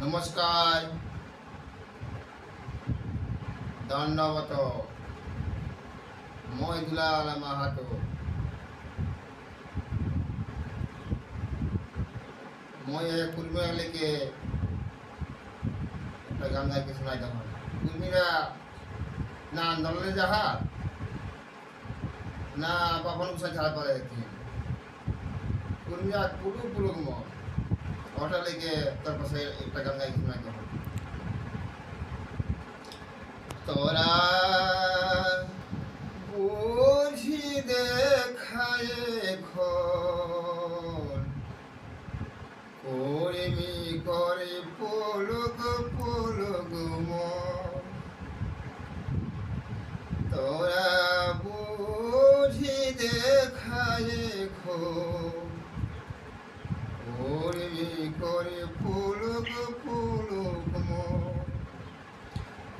নমস্কার। দণ্ডবত। মই দুলাল মাহাতো। মই এই একটা গান গাইতে শোনাই তখন। কুর্মীরা না, আন্দোলনে যাহা। না, বাপন ছাড়া করে কুর্মীরা পুরো পুরো ওটা লেগে তার পাশে একটা গান করে পলক পলক মন।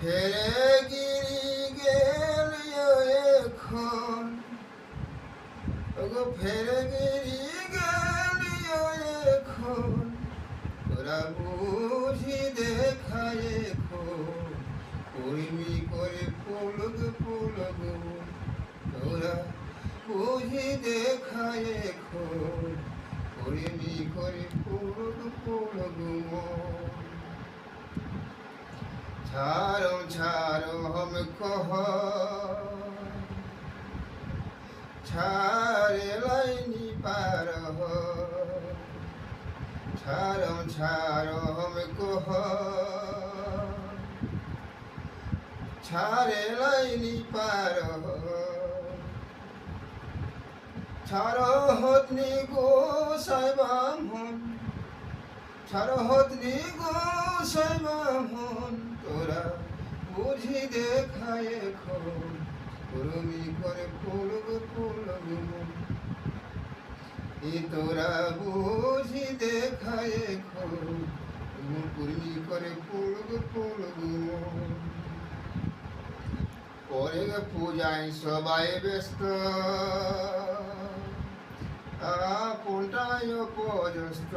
হেরে গিরি গেল এখন। ফেরে গিরি গেল এখন। তোরা বুঝি দেখায় এখন। করে পলক পলক তোরা বুঝি দেখায় এখন। করিমি করে পলক পলক মন। ছাড়ো ছাড়ো, হম কহ ছাড়ে লাইনি পার ছাড়ো ছাড়ো, হম কহ ছাড়ে লাইনি পার ছাড়ো, হতনি গো। ছাড়ো হতনি গো সাইবাম হন তোরা বুঝি দেখায় এখন, কুরমি করে ফুলগ ফুলগ এ তোরা বুঝি দেখায় এখন, কুরমি করে ফুলগ ফুলগ পরে পূজায় সবাই ব্যস্ত। আপনটায় পর্যস্ত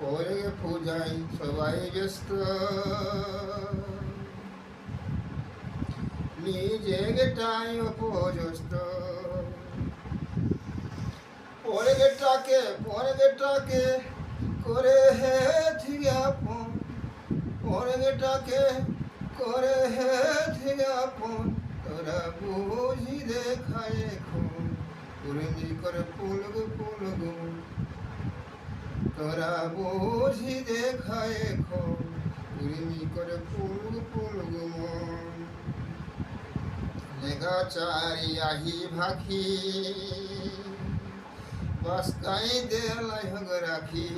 পরে পূজায় সবাই ব্যস্ত নিজে গেটায় পর্যস্ত পরে গেটাকে পরে গেটাকে করে হে থিয়াপন পরে গেটাকে করে হে থিয়াপন তোরা বুঝি দেখায় এখন কুরমি করে ফুলগ ফুলগ তোরা বুঝি দেখায় এখন কুরমি করে ফুলগ ফুলগ লেগা চারি আহি ভাখি বাসকাই দেলাই হগ রাখি।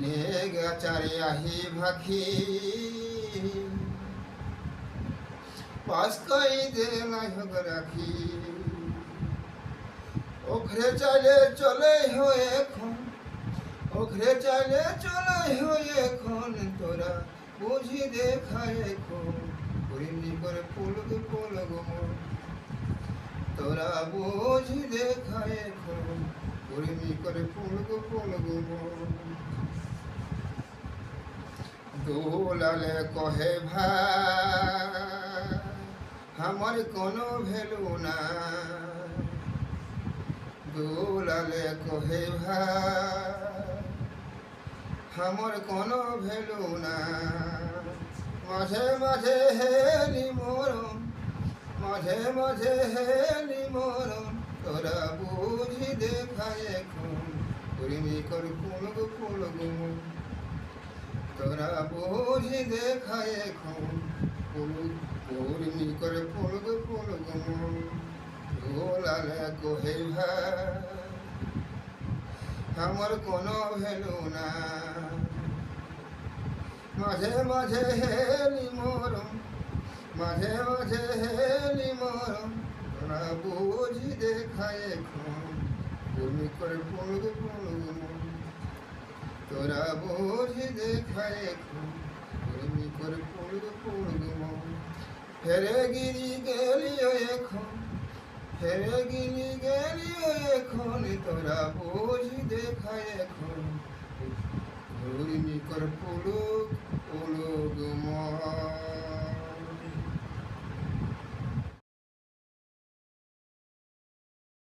লেগা চারি আহি ভাখি বাসকাই দেলাই হগ রাখি। ওখরে চালে চলে হয়ে এখন, ওখরে চালে চলে হয়ে এখন, তোরা বুঝি দেখায় এখন। করিমনি করে ফুলগ মন তোরা বুঝি দেখায় এখন। করিমনি করে ফুলগ মন দোলালে কহে ভাই আমার কোনো ভ্যালু না দোলালে কহে ভাই আমার কোনো ভ্যালু না মাঝে মাঝে হেলি মরম মাঝে মাঝে হেলি মরম তোরা বুঝি দেখায় এখন করিমি কর ফুলগ ফুলগ তোরা বুঝি দেখায় এখন ফুলগ করিমি করে ফুলগ ফুলগ গোলালে কহে আমার কোনো ভ্যালু না। মাঝে মাঝে হেলি মরম, মাঝে মাঝে হেলি মরম, তোরা বুঝি দেখায় এখন তুমি করে ফুলগ ফুলগ তোরা বুঝি দেখায় এখন করে ফুলগ ফুলগ ফেরে গিরি গেলিও এখন ফেরে গিরি গেলিও এখন তোরা বুঝি দেখায় এখন। ঘূর্ণিকর